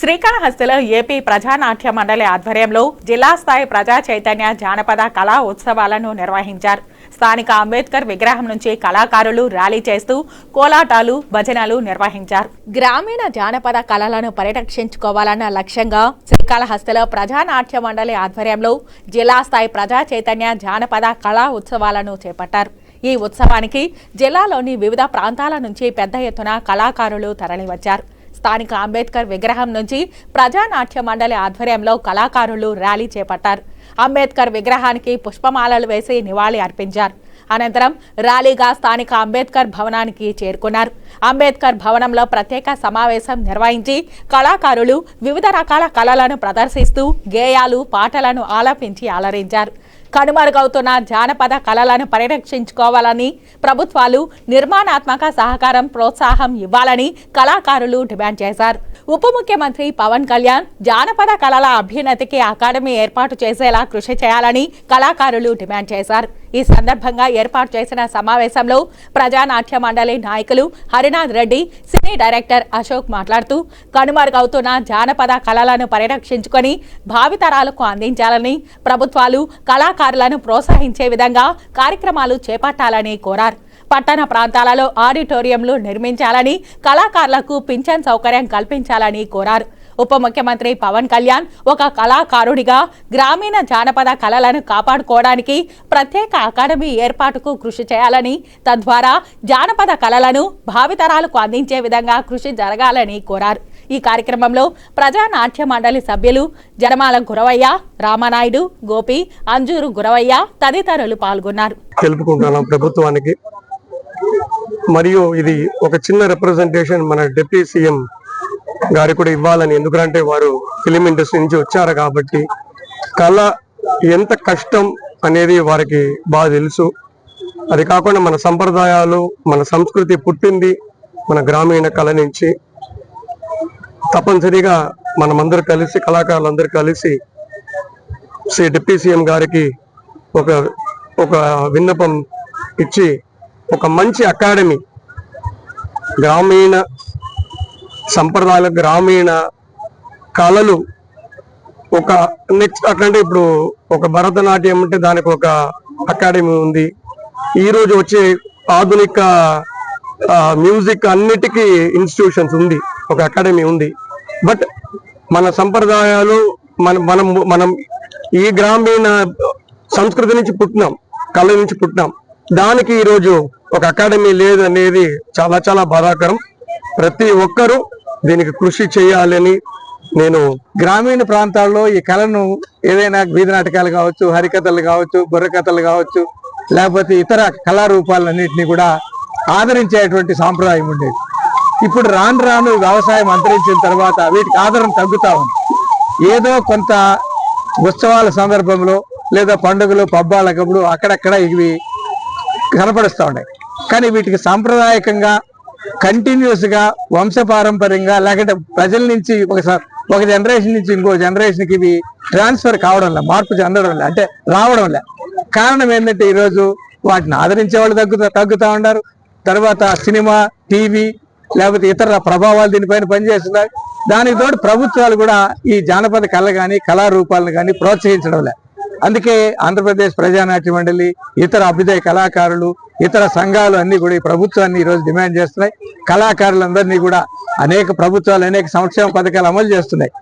శ్రీకాళహస్తిలో AP Prajanatya మండలి ఆధ్వర్యంలో జిల్లా స్థాయి ప్రజా చైతన్య జానపద కళా ఉత్సవాలను నిర్వహించారు. స్థానిక అంబేద్కర్ విగ్రహం నుంచి కళాకారులు ర్యాలీ చేస్తూ కోలాటాలు భజనలు నిర్వహించారు. గ్రామీణ జానపద కళలను పరిరక్షించుకోవాలన్న లక్ష్యంగా శ్రీకాళహస్తిలో ప్రజానాట్య మండలి ఆధ్వర్యంలో జిల్లా స్థాయి ప్రజా చైతన్య జానపద కళా ఉత్సవాలను చేపట్టారు. ఈ ఉత్సవానికి జిల్లాలోని వివిధ ప్రాంతాల నుంచి పెద్ద ఎత్తున కళాకారులు తరలివచ్చారు. స్థానిక అంబేద్కర్ విగ్రహం నుంచి ప్రజానాట్య మండలి ఆధ్వర్యంలో కళాకారులు ర్యాలీ చేపట్టారు. అంబేద్కర్ విగ్రహానికి పుష్పమాలలు వేసి నివాళి అర్పించారు. అనంతరం ర్యాలీగా స్థానిక అంబేద్కర్ భవనానికి చేరుకున్నారు. అంబేద్కర్ భవనంలో ప్రత్యేక సమావేశం నిర్వహించి కళాకారులు వివిధ రకాల కళలను ప్రదర్శిస్తూ గేయాలు పాటలను ఆలపించి అలరించారు. కనుమరుగవుతున్న జానపద కళలను పరిరక్షించుకోవాలని ప్రభుత్వాలు నిర్మాణాత్మక సహకారం ప్రోత్సాహం ఇవ్వాలని కళాకారులు డిమాండ్ చేశారు. ఉప ముఖ్యమంత్రి పవన్ కళ్యాణ్ జానపద కళల అభ్యున్నతికి అకాడమీ ఏర్పాటు చేసేలా కృషి చేయాలని కళాకారులు డిమాండ్ చేశారు. ఈ సందర్భంగా ఏర్పాటు చేసిన సమావేశంలో ప్రజానాట్య మండలి నాయకులు హరినాథ్ రెడ్డి సినీ డైరెక్టర్ అశోక్ మాట్లాడుతూ కనుమరుగవుతున్న జానపద కళలను పరిరక్షించుకొని భావితరాలకు అందించాలని ప్రభుత్వాలు కళాకారులను ప్రోత్సహించే విధంగా కార్యక్రమాలు చేపట్టాలని కోరారు. పట్టణ ప్రాంతాలలో ఆడిటోరియంలు నిర్మించాలని కళాకారులకు పింఛన్ సౌకర్యం కల్పించాలని కోరారు. ఉప ముఖ్యమంత్రి పవన్ కళ్యాణ్ ఒక కళాకారుడిగా గ్రామీణ జానపద కళలను కాపాడుకోవడానికి ప్రత్యేక అకాడమీ ఏర్పాటుకు కృషి చేయాలని తద్వారా జానపద కళలను భావితరాలకు అందించే విధంగా కృషి జరగాలని కోరారు. ఈ కార్యక్రమంలో ప్రజా నాట్య మండలి సభ్యులు జనమాల గురవయ్య రామానాయుడు గోపి అంజూరు గురవయ్య తదితరులు పాల్గొన్నారు. తెలుపుకుంటున్నాం ప్రభుత్వానికి. మరియు ఇది ఒక చిన్న రిప్రజెంటేషన్ మన డిప్యూటీ సీఎం గారికి కూడా ఇవ్వాలని. ఎందుకంటే వారు ఫిలిం ఇండస్ట్రీ నుంచి వచ్చారు కాబట్టి కళ ఎంత కష్టం అనేది వారికి బాగా తెలుసు. అది కాకుండా మన సంప్రదాయాలు మన సంస్కృతి పుట్టింది మన గ్రామీణ కళ నుంచి. తప్పనిసరిగా మనమందరూ కలిసి కళాకారులందరూ కలిసి శ్రీ డిప్యూటీ సీఎం గారికి ఒక ఒక విన్నపం ఇచ్చి ఒక మంచి అకాడమీ గ్రామీణ సంప్రదాయాల గ్రామీణ కళలు ఒక నెక్స్ట్ అట్లాంటి ఇప్పుడు ఒక భరతనాట్యం అంటే దానికి ఒక అకాడమీ ఉంది. ఈరోజు వచ్చే ఆధునిక మ్యూజిక్ అన్నిటికీ ఇన్స్టిట్యూషన్స్ ఉంది. ఒక అకాడమీ ఉంది. బట్ మన సంప్రదాయాలు మన మనం మనం ఈ గ్రామీణ సంస్కృతి నుంచి పుట్టినాం కళ నుంచి పుట్టినాం. దానికి ఈరోజు ఒక అకాడమీ లేదనేది చాలా చాలా బాధాకరం. ప్రతి ఒక్కరూ దీనికి కృషి చేయాలని నేను గ్రామీణ ప్రాంతాల్లో ఈ కళను ఏదైనా వీధి నాటకాలు కావచ్చు హరికథలు కావచ్చు బుర్రకథలు కావచ్చు లేకపోతే ఇతర కళారూపాలన్నింటినీ కూడా ఆదరించేటువంటి సాంప్రదాయం ఉండేది. ఇప్పుడు రాను రాను వ్యవసాయం అంతరించిన తర్వాత వీటికి ఆదరణ తగ్గుతా ఉంది. ఏదో కొంత ఉత్సవాల సందర్భంలో లేదా పండుగలు పబ్బాలకప్పుడు అక్కడక్కడ ఇవి కనపడుస్తూ ఉన్నాయి. కానీ వీటికి సాంప్రదాయకంగా కంటిన్యూస్గా వంశపారంపర్యంగా లేకపోతే ప్రజల నుంచి ఒకసారి ఒక జనరేషన్ నుంచి ఇంకో జనరేషన్కి ఇవి ట్రాన్స్ఫర్ కావడం లే మార్పు చెందడం లే అంటే రావడం లే కారణం ఏంటంటే ఈరోజు వాటిని ఆదరించే వాళ్ళు తగ్గుతా తగ్గుతా ఉన్నారు. తర్వాత సినిమా టీవీ లేకపోతే ఇతర ప్రభావాలు దీనిపైన పనిచేస్తున్నాయి. దానికి తోడు ప్రభుత్వాలు కూడా ఈ జానపద కళ కానీ కళారూపాలను కానీ ప్రోత్సహించడం లే అందుకే ఆంధ్రప్రదేశ్ ప్రజానాట్య మండలి ఇతర అభ్యుదయ కళాకారులు ఇతర సంఘాలు అన్ని కూడా ఈ ప్రభుత్వాన్ని ఈరోజు డిమాండ్ చేస్తున్నాయి. కళాకారులందరినీ కూడా అనేక ప్రభుత్వాలు అనేక సంక్షేమ పథకాలు అమలు చేస్తున్నాయి.